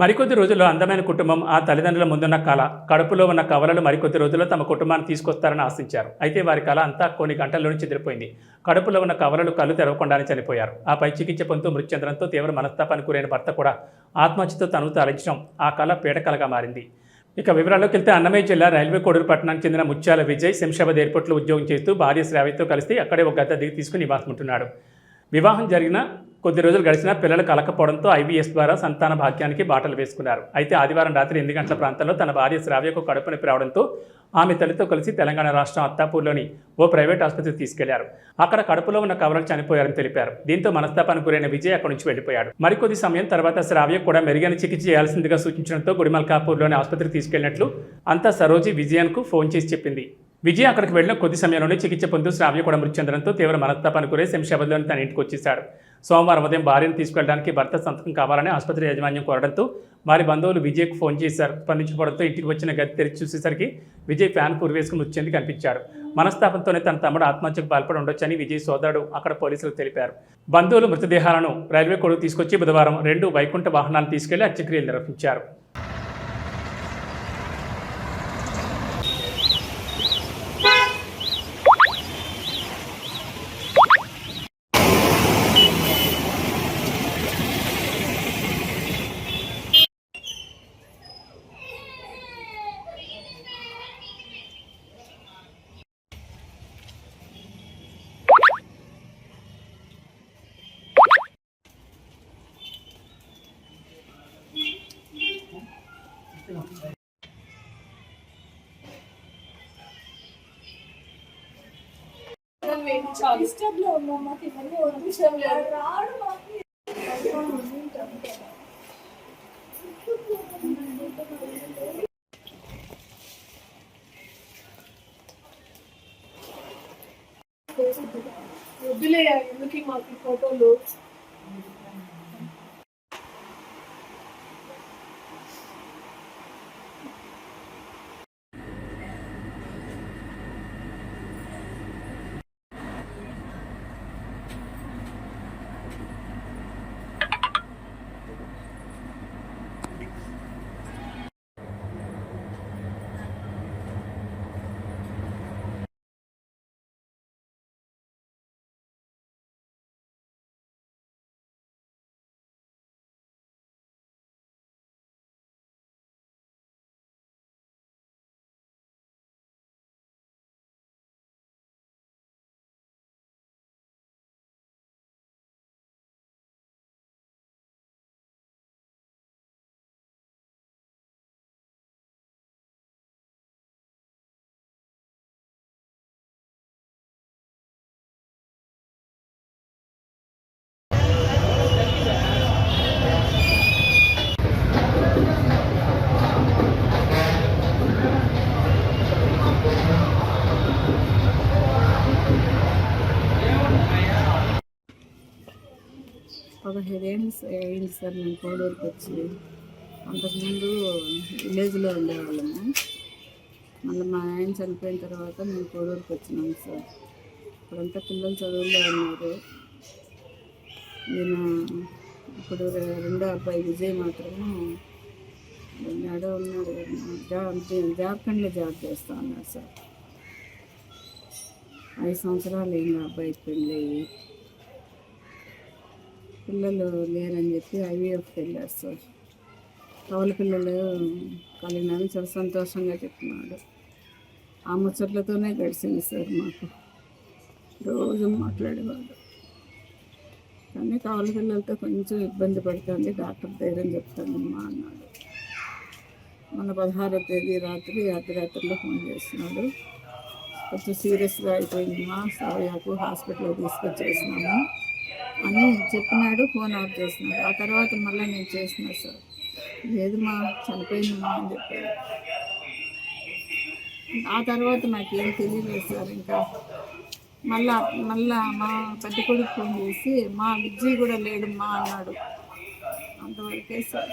మరికొద్ది రోజుల్లో అందమైన కుటుంబం ఆ తల్లిదండ్రుల ముందున్న కళ కడుపులో ఉన్న కవలలు మరికొద్ది రోజుల్లో తమ కుటుంబాన్ని తీసుకొస్తారని ఆశించారు. అయితే వారి కళ అంతా కొన్ని గంటల్లోనే చెదిరిపోయింది. కడుపులో ఉన్న కవలలు కళ్ళు తెరవకుండానే చనిపోయారు. ఆపై చికిత్స పొందుతూ మృతి చెందడంతో తీవ్ర మనస్తాపానికి గురైన భర్త కూడా ఆత్మహత్యతో తను తరలించడం ఆ కళ పీడకలగా మారింది. ఇక వివరాల్లోకి వెళ్తే అన్నమయ్య జిల్లా రైల్వే కోడూరు పట్టణానికి చెందిన ముత్యాల విజయ్ శంషాబాద్ ఎయిర్పోర్ట్లో ఉద్యోగం చేస్తూ భార్య శ్రావ్యతో కలిసి అక్కడే ఒక గద్ద దిగి తీసుకుని నివాసం ఉంటున్నాడు వివాహం జరిగిన కొద్ది రోజులు గడిచినా పిల్లలు కలకపోవడంతో ఐవీఎస్ ద్వారా సంతాన భాగ్యానికి బాటలు వేసుకున్నారు. అయితే ఆదివారం రాత్రి ఎనిమిది గంటల ప్రాంతంలో తన భార్య శ్రావ్యకు కడుపు నొప్పి రావడంతో ఆమె తల్లితో కలిసి తెలంగాణ రాష్ట్రం అత్తాపూర్లోని ఓ ప్రైవేట్ ఆసుపత్రికి తీసుకెళ్ళారు. అక్కడ కడుపులో ఉన్న కవలలు చనిపోయారని తెలిపారు. దీంతో మనస్తాపానికి గురైన విజయ్ అక్కడి నుంచి వెళ్ళిపోయాడు మరికొద్ది సమయం తర్వాత శ్రావ్య కూడా మెరుగైన చికిత్స చేయాల్సిందిగా సూచించడంతో గుడిమల్కాపూర్లోని ఆసుపత్రికి తీసుకెళ్ళినట్లు అంతా సరోజి విజయన్కు ఫోన్ చేసి చెప్పింది. విజయ్ అక్కడికి వెళ్ళిన కొద్ది సమయంలోనే చికిత్స పొందుతూ శ్రావ్య కూడా మృతి చెందడంతో తీవ్ర మనస్తాపానికి గురై శంషాబాద్లోని తన ఇంటికి వచ్చేశాడు. సోమవారం ఉదయం భార్యను తీసుకెళ్ళడానికి భర్త సంతకం కావాలని ఆసుపత్రి యాజమాన్యం కోరడంతో వారి బంధువులు విజయ్కు ఫోన్ చేశారు. స్పందించకపోవడంతో ఇంటికి వచ్చిన గది తెరిచి చూసేసరికి విజయ్ ఫ్యాన్ పూర్వేసుకుని మృతి చెంది కనిపించాడు. మనస్తాపంతోనే తన తమ్ముడు ఆత్మహత్యకు పాల్పడి ఉండొచ్చని విజయ్ సోదరుడు అక్కడ పోలీసులకు తెలిపారు. బంధువులు మృతదేహాలను రైల్వే కొడుకు తీసుకొచ్చి బుధవారం రెండు వైకుంఠ వాహనాలు తీసుకెళ్ళి అంత్యక్రియలు నిర్వహించారు. ఇష్టంలో ఉన్నాం మాకు ఇవన్నీ విషయం లేదు రాడు వద్దులే ఎందుకు మాకు ఈ ఫోటోలు పదహైదు ఏళ్ళు అయింది సార్ మేము కోడూరుకి వచ్చి. అంతకుముందు విలేజ్లో ఉండేవాళ్ళము. మళ్ళీ మా ఆయన చనిపోయిన తర్వాత మేము కోడూరుకి వచ్చినాము సార్. ఇప్పుడంతా పిల్లలు చదువుల్లో ఉన్నారు. నేను ఇప్పుడు రెండో అబ్బాయి విజయ్ మాత్రము. నాడో ఉన్నాడు జాబ్ జార్ఖండ్లో జాబ్ చేస్తా ఉన్నాడు సార్. ఐదు సంవత్సరాలు అయింది ఆ పెళ్ళి అయ్యి పిల్లలు లేరని చెప్పి ఐవీఎఫ్ వెళ్ళారు సార్ కవల పిల్లలు కలిగినని చాలా సంతోషంగా చెప్తున్నాడు. ఆ ముచ్చట్లతోనే గడిచింది సార్ మాకు. రోజు మాట్లాడేవాడు కానీ కవల పిల్లలతో కొంచెం ఇబ్బంది పడుతుంది డాక్టర్ ధైర్యం చెప్తానమ్మా అన్నాడు. మన పదహారో తేదీ రాత్రి అర్ధరాత్రిలో ఫోన్ చేస్తున్నాడు. కొంచెం సీరియస్గా అయిపోయిందమ్మా సాయాకు హాస్పిటల్లో తీసుకొచ్చేసినాము. అని చెప్పినాడు ఫోన్ అవుట్ చేసినాడు ఆ తర్వాత మళ్ళీ నేను చేసినా సార్. లేదు మా చనిపోయిందమ్మా అని చెప్పాడు. ఆ తర్వాత నాకేం తెలియలేదు సార్ ఇంకా. మళ్ళా మళ్ళా మా పెద్ద కొడుకు ఫోన్ చేసి మా విజయ్ కూడా లేడమ్మా అన్నాడు. అంతవరకే సార్.